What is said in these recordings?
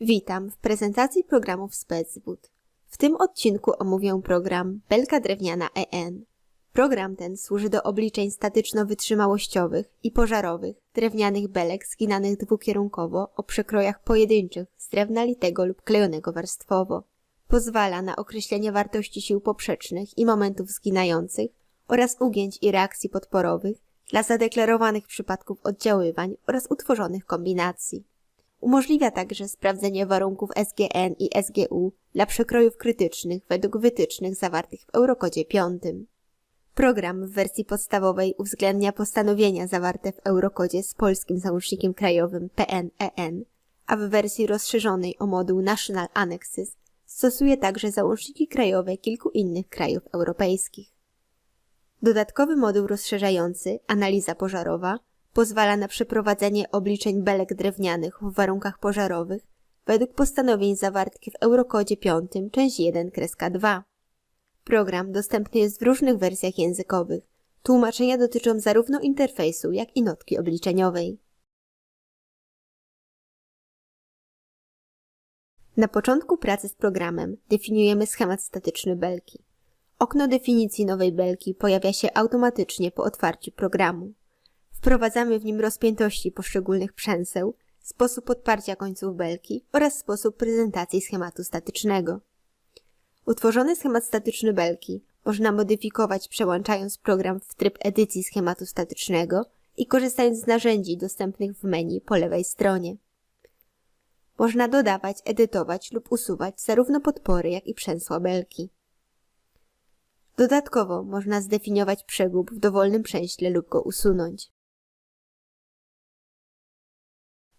Witam w prezentacji programów Specwood. W tym odcinku omówię program Belka Drewniana EN. Program ten służy do obliczeń statyczno-wytrzymałościowych i pożarowych drewnianych belek zginanych dwukierunkowo o przekrojach pojedynczych z drewna litego lub klejonego warstwowo. Pozwala na określenie wartości sił poprzecznych i momentów zginających oraz ugięć i reakcji podporowych dla zadeklarowanych przypadków oddziaływań oraz utworzonych kombinacji. Umożliwia także sprawdzenie warunków SGN i SGU dla przekrojów krytycznych według wytycznych zawartych w Eurokodzie 5. Program w wersji podstawowej uwzględnia postanowienia zawarte w Eurokodzie z polskim załącznikiem krajowym PNEN, a w wersji rozszerzonej o moduł National Annexes stosuje także załączniki krajowe kilku innych krajów europejskich. Dodatkowy moduł rozszerzający, analiza pożarowa, pozwala na przeprowadzenie obliczeń belek drewnianych w warunkach pożarowych według postanowień zawartych w Eurokodzie 5, część 1, kreska 2. Program dostępny jest w różnych wersjach językowych. Tłumaczenia dotyczą zarówno interfejsu, jak i notki obliczeniowej. Na początku pracy z programem definiujemy schemat statyczny belki. Okno definicji nowej belki pojawia się automatycznie po otwarciu programu. Wprowadzamy w nim rozpiętości poszczególnych przęseł, sposób podparcia końców belki oraz sposób prezentacji schematu statycznego. Utworzony schemat statyczny belki można modyfikować przełączając program w tryb edycji schematu statycznego i korzystając z narzędzi dostępnych w menu po lewej stronie. Można dodawać, edytować lub usuwać zarówno podpory, jak i przęsła belki. Dodatkowo można zdefiniować przegub w dowolnym przęśle lub go usunąć.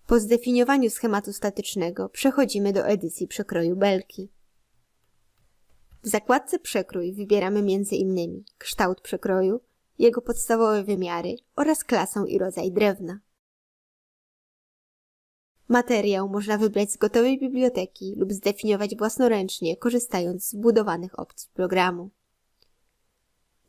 Po zdefiniowaniu schematu statycznego przechodzimy do edycji przekroju belki. W zakładce Przekrój wybieramy m.in. kształt przekroju, jego podstawowe wymiary oraz klasę i rodzaj drewna. Materiał można wybrać z gotowej biblioteki lub zdefiniować własnoręcznie, korzystając z wbudowanych opcji programu.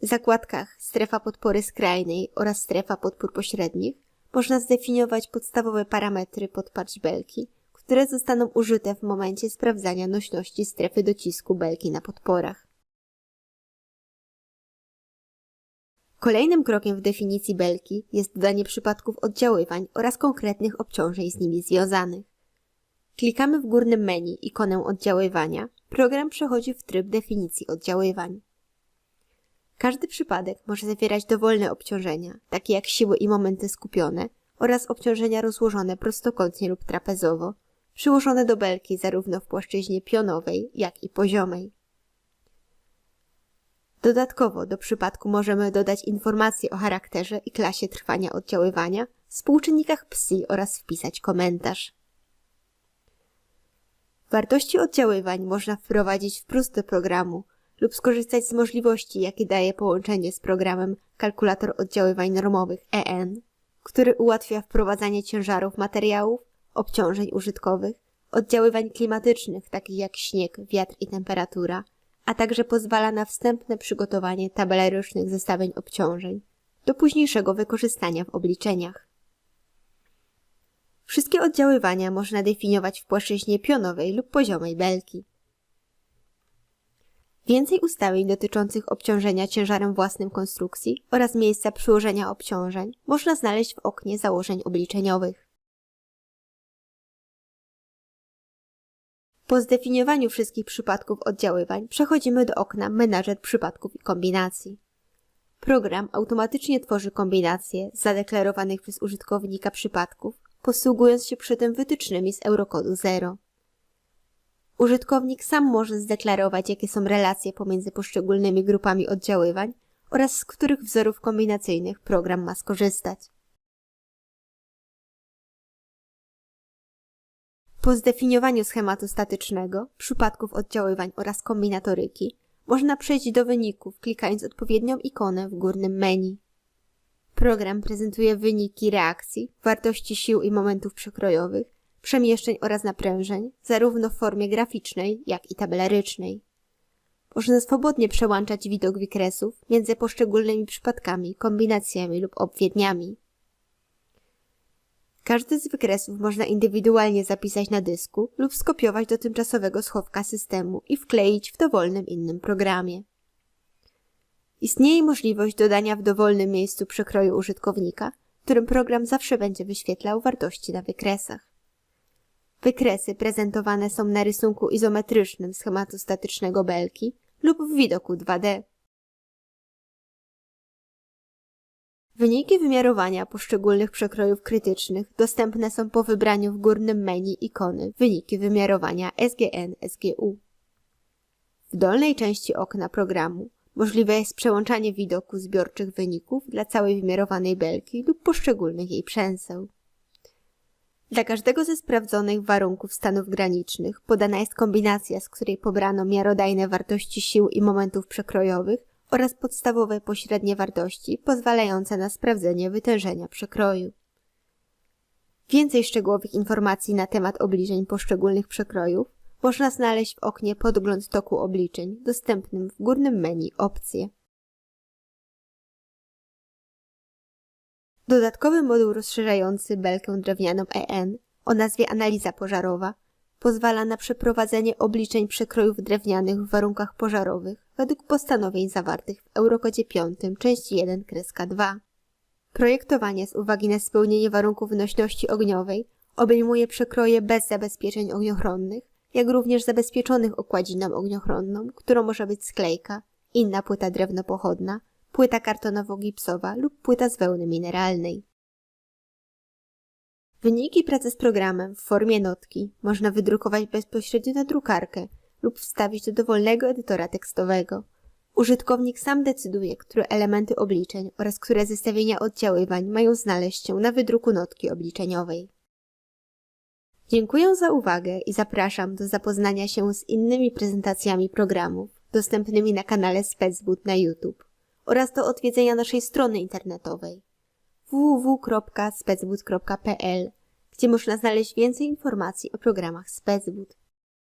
W zakładkach Strefa podpory skrajnej oraz Strefa podpór pośrednich można zdefiniować podstawowe parametry podparć belki, które zostaną użyte w momencie sprawdzania nośności strefy docisku belki na podporach. Kolejnym krokiem w definicji belki jest dodanie przypadków oddziaływań oraz konkretnych obciążeń z nimi związanych. Klikamy w górnym menu ikonę oddziaływania, program przechodzi w tryb definicji oddziaływań. Każdy przypadek może zawierać dowolne obciążenia, takie jak siły i momenty skupione oraz obciążenia rozłożone prostokątnie lub trapezowo, przyłożone do belki zarówno w płaszczyźnie pionowej, jak i poziomej. Dodatkowo do przypadku możemy dodać informacje o charakterze i klasie trwania oddziaływania, współczynnikach PSI oraz wpisać komentarz. Wartości oddziaływań można wprowadzić wprost do programu lub skorzystać z możliwości, jakie daje połączenie z programem kalkulator oddziaływań normowych EN, który ułatwia wprowadzanie ciężarów materiałów, obciążeń użytkowych, oddziaływań klimatycznych takich jak śnieg, wiatr i temperatura, a także pozwala na wstępne przygotowanie tabelarycznych zestawień obciążeń do późniejszego wykorzystania w obliczeniach. Wszystkie oddziaływania można definiować w płaszczyźnie pionowej lub poziomej belki. Więcej ustawień dotyczących obciążenia ciężarem własnym konstrukcji oraz miejsca przyłożenia obciążeń można znaleźć w oknie założeń obliczeniowych. Po zdefiniowaniu wszystkich przypadków oddziaływań przechodzimy do okna Menadżer przypadków i kombinacji. Program automatycznie tworzy kombinacje zadeklarowanych przez użytkownika przypadków, posługując się przy tym wytycznymi z Eurokodu 0. Użytkownik sam może zdeklarować, jakie są relacje pomiędzy poszczególnymi grupami oddziaływań oraz z których wzorów kombinacyjnych program ma skorzystać. Po zdefiniowaniu schematu statycznego, przypadków oddziaływań oraz kombinatoryki, można przejść do wyników, klikając odpowiednią ikonę w górnym menu. Program prezentuje wyniki reakcji, wartości sił i momentów przekrojowych, przemieszczeń oraz naprężeń, zarówno w formie graficznej, jak i tabelarycznej. Można swobodnie przełączać widok wykresów między poszczególnymi przypadkami, kombinacjami lub obwiedniami. Każdy z wykresów można indywidualnie zapisać na dysku lub skopiować do tymczasowego schowka systemu i wkleić w dowolnym innym programie. Istnieje możliwość dodania w dowolnym miejscu przekroju użytkownika, którym program zawsze będzie wyświetlał wartości na wykresach. Wykresy prezentowane są na rysunku izometrycznym schematu statycznego belki lub w widoku 2D. Wyniki wymiarowania poszczególnych przekrojów krytycznych dostępne są po wybraniu w górnym menu ikony Wyniki wymiarowania SGN-SGU. W dolnej części okna programu możliwe jest przełączanie widoku zbiorczych wyników dla całej wymiarowanej belki lub poszczególnych jej przęseł. Dla każdego ze sprawdzonych warunków stanów granicznych podana jest kombinacja, z której pobrano miarodajne wartości sił i momentów przekrojowych oraz podstawowe pośrednie wartości pozwalające na sprawdzenie wytężenia przekroju. Więcej szczegółowych informacji na temat obliczeń poszczególnych przekrojów można znaleźć w oknie Podgląd toku obliczeń dostępnym w górnym menu Opcje. Dodatkowy moduł rozszerzający belkę drewnianą EN o nazwie Analiza pożarowa pozwala na przeprowadzenie obliczeń przekrojów drewnianych w warunkach pożarowych według postanowień zawartych w Eurokodzie 5 części 1 kreska 2. Projektowanie z uwagi na spełnienie warunków wynośności ogniowej obejmuje przekroje bez zabezpieczeń ogniochronnych, jak również zabezpieczonych okładziną ogniochronną, którą może być sklejka, inna płyta drewnopochodna, płyta kartonowo-gipsowa lub płyta z wełny mineralnej. Wyniki pracy z programem w formie notki można wydrukować bezpośrednio na drukarkę lub wstawić do dowolnego edytora tekstowego. Użytkownik sam decyduje, które elementy obliczeń oraz które zestawienia oddziaływań mają znaleźć się na wydruku notki obliczeniowej. Dziękuję za uwagę i zapraszam do zapoznania się z innymi prezentacjami programów dostępnymi na kanale Specboot na YouTube oraz do odwiedzenia naszej strony internetowej www.specboot.pl, gdzie można znaleźć więcej informacji o programach Specboot.